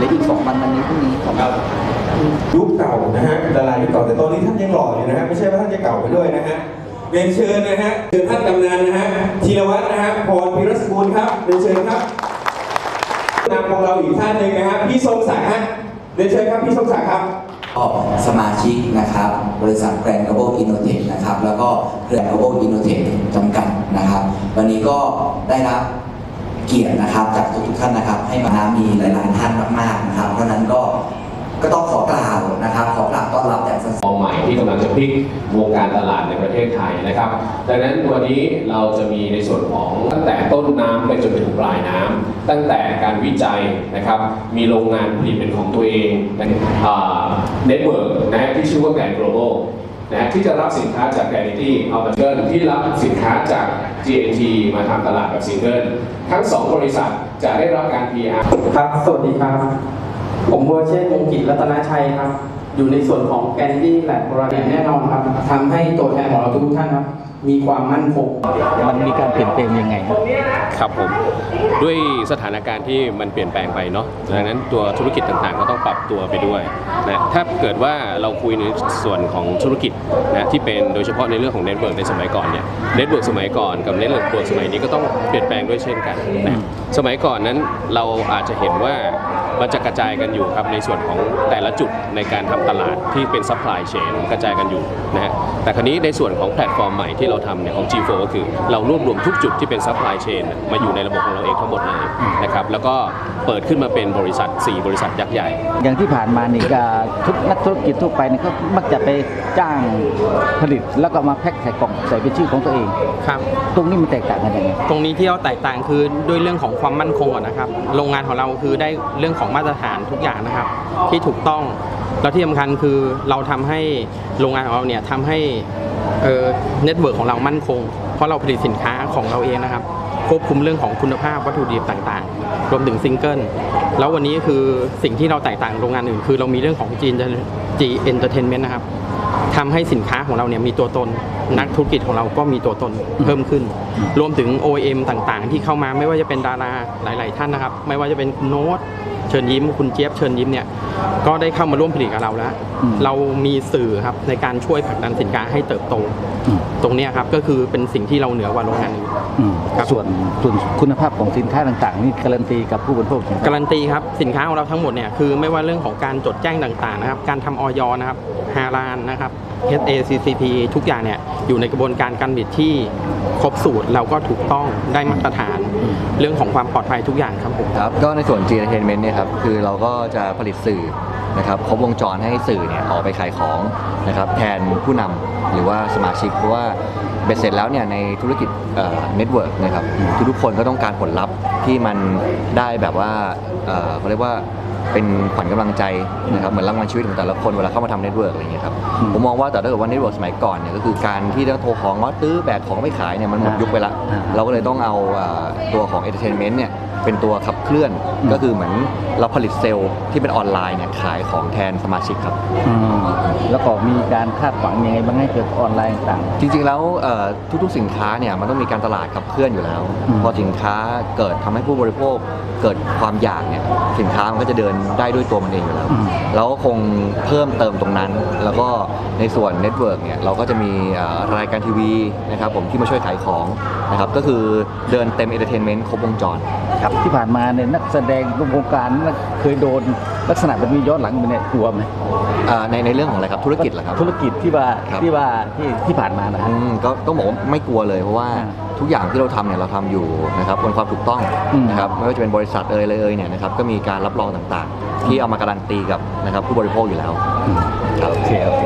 หรืออีกสองวันวันนี้พรุ่งนี้ครับครับยุคเก่านะฮะดารายุคเก่าแต่ตอนนี้ท่านยังหล่ออยู่นะฮะไม่ใช่ว่าท่านจะเก่าไปด้วยนะฮะเรียนเชิญนะฮะเชิญท่านกำนันนะฮะธีรวัตรนะฮะพรพิรสกุลครับเรียนเชิญครับนำของเราอีกท่านหนึ่งนะฮะพี่ทรงศักดิ์ฮะเรียนเชิญครับพี่ทรงศักดิ์ครับก็สมาชิกนะครับ บริษัทแกรนด์ Global Innotech นะครับ แล้วก็เครือ Global Innotech จำกัดนะครับ วันนี้ก็ได้รับ เกียรตินะครับ จากทุกๆท่านนะครับ ให้มามีหลายๆท่านมากๆนะครับ เพราะนั้นก็ก็ต้องขอกล่าวนะครับ ขอกล่าวต้อนรับอย่างสันๆมองใหม่ที่กำลังจะพลิกวงการตลาดในประเทศไทยนะครับ ดังนั้นวันนี้เราจะมีในส่วนของตั้งแต่ต้นน้ำไปจนถึงปลายน้ำตั้งแต่การวิจัยนะครับ มีโรงงานผลิตเป็นของตัวเองเน็ตเวิร์กนะฮะที่ชื่อว่าแกรน global นะ นะที่จะรับสินค้าจากแกรนิตี้เอามาเชิญที่รับสินค้าจาก GNT มาทำตลาดแบบซิงเกิลทั้งสองบริษัทจะได้รับการ PR ครับ สวัสดีครับ ผมวรเชษฐ์วงกิจรัตนชัยครับ อยู่ในส่วนของแกนดี้แลบบราณแน่นอนครับทำให้ตัวแทนของเราทุกท่านครับ มีความมั่นคงมันมีการเปลี่ยนแปลงยังไงครับครับผมด้วยสถานการณ์ที่มันเปลี่ยนแปลงไปเนาะดังนั้นตัวธุรกิจต่างๆ ก็ต้องปรับตัวไปด้วยนะถ้าเกิดว่าเราคุยในส่วนของธุรกิจนะที่เป็นโดยเฉพาะในเรื่องของเน็ตเวิร์กในสมัยก่อนเนี่ยเน็ตเวิร์กสมัยก่อนกับเน็ตเวิร์กสมัยนี้ก็ต้องเปลี่ยนแปลงด้วยเช่นกันนะสมัยก่อนนั้นเราอาจจะเห็นว่ามันจะกระจายกันอยู่ครับในส่วนของแต่ละจุดในการทำตลาดที่เป็นซัพพลายเชนกระจายกันอยู่นะฮะแต่คราวนี้ในส่วนของแพลตฟอร์มใหม่ที่เราทำเนี่ยของ G4 ก็คือเรารวบรวมทุกจุดที่เป็นซัพพลายเชนมาอยู่ในระบบของเราเองทั้งหมดเลยนะครับแล้วก็เปิดขึ้นมาเป็นบริษัท 4 บริษัทยักษ์ใหญ่ อย่างที่ผ่านมานี่ก็ทุกนักธุรกิจทั่วไปนี่ก็มักจะไปจ้างผลิตแล้วก็มาแพ็คใส่กล่องใส่เป็นชื่อของตัวเองครับตรงนี้มันแตกต่างกันยังไงตรงนี้ที่เราแตกต่างคือด้วยเรื่องของความมั่นคงก่อนนะครับ โรงงานของเราคือได้เรื่องของมาตรฐานทุกอย่างนะครับ ที่ถูกต้อง แล้วที่สำคัญคือเราทำให้โรงงานของเราเนี่ยทำให้เอ่อเน็ตเวิร์กของเรามั่นคง เพราะเราผลิตสินค้าของเราเองนะครับ ควบคุมเรื่องของคุณภาพวัตถุดิบต่างๆ รวมถึงซิงเกิล แล้ววันนี้คือสิ่งที่เราแตกต่างโรงงานอื่น คือเรามีเรื่องของ G G Entertainment นะครับทำให้สินค้าของเราเนี่ยมีตัวตน นักธุรกิจของเราก็มีตัวตนเพิ่มขึ้น รวมถึง OEM ต่างๆ ที่เข้ามาไม่ว่าจะเป็นดาราหลาย ๆ ท่านนะครับ ไม่ว่าจะเป็นคุณโน้ต เชิญยิ้มคุณเจี๊ยบเชิญยิ้มเนี่ยก็ได้เข้ามาร่วมผลิตกับเราแล้วอืมเรามีสื่อครับในการช่วยผลักดันสินค้าให้เติบโตอืมตรงเนี้ยครับก็คือเป็นสิ่งที่เราเหนือกว่าโรงงานอื่นอืมครับส่วนส่วนคุณภาพของสินค้าต่างๆนี่การันตีกับผู้บริโภคจริงไหมการันตีครับสินค้าของเราทั้งหมดเนี่ยคือไม่ว่าเรื่องของการจดแจ้งต่างๆนะครับการทำออยนะครับฮารานนะครับ HACCP ทุกอย่างเนี่ยอยู่ในกระบวนการการผลิตที่ครบสูตรเราก็ถูกต้องได้มาตรฐาน เรื่องของความปลอดภัยทุกอย่างครับผมครับก็ในส่วน G Entertainment เนี่ยครับคือเราก็จะผลิตสื่อนะครับครบวงจรให้สื่อเนี่ยออกไปขายของนะครับแทนผู้นำหรือว่าสมาชิก เพราะว่าเบ็ดเสร็จแล้วเนี่ยในธุรกิจเน็ตเวิร์กนะครับทุกๆคนก็ต้องการผลลัพธ์ที่มันได้แบบว่าเอ่อเขาเรียกว่าเป็นขวัญกำลังใจนะครับเหมือนรางวัลชีวิตของแต่ละคนเวลาเข้ามาทำเน็ตเวิร์กอะไรอย่างเงี้ยครับอืมผมมองว่าแต่ถ้าเกิดว่าเน็ตเวิร์กสมัยก่อนเนี่ยก็คือการที่ต้องโทรของว่าตื้อแบกของไม่ขายเนี่ยมันหมดยุคไปละอ่าเราก็เลยต้องเอาเอ่อตัวของ Entertainment เนี่ย เป็นตัวขับเคลื่อนอืมก็คือเหมือนเราผลิตเซลล์ที่เป็นออนไลน์เนี่ยขายของแทนสมาชิกครับอืมแล้วก็มีการคาดหวังยังไงบ้างให้เกี่ยวกับออนไลน์ต่างจริง ๆ แล้วเอ่อทุกๆสินค้าเนี่ยมันต้องมีการตลาดขับเคลื่อนอยู่แล้วอืมพอสินค้าเกิดทำให้ผู้บริโภคเกิดความอยากเนี่ยสินค้ามันก็จะเดินได้ด้วยตัวมันเองอยู่แล้วอืมเราก็คงเพิ่มเติมตรงนั้น แล้วก็ในส่วนเน็ตเวิร์กเนี่ยเราก็จะมีเอ่อรายการทีวีนะครับผมที่มาช่วยขายของนะครับก็คือเดินเต็มเอนเตอร์เทนเมนต์ครบวงจรๆครับที่ผ่านมาเนี่ยนักแสดงร่วมวงการน่ะเคยโดนลักษณะแบบนี้ย้อนหลังไปเนี่ยกลัวไหมอ่าในในเรื่องของอะไรครับธุรกิจเหรอครับธุรกิจที่ว่าครับที่ว่าที่ที่ผ่านมานะฮะอืมก็ต้องบอกว่าไม่กลัวเลยเพราะว่าอ่าทุกอย่างที่เราทำเนี่ยเราทำอยู่นะครับบนความถูกต้องอืมนะครับไม่ว่าจะเป็นบริษัทเอ่ยเลยเอ่ยเนี่ยนะครับก็มีการรับรองต่างๆ ที่เอามาการันตีกับนะครับผู้บริโภคอยู่แล้วอืมครับโอเคโอเค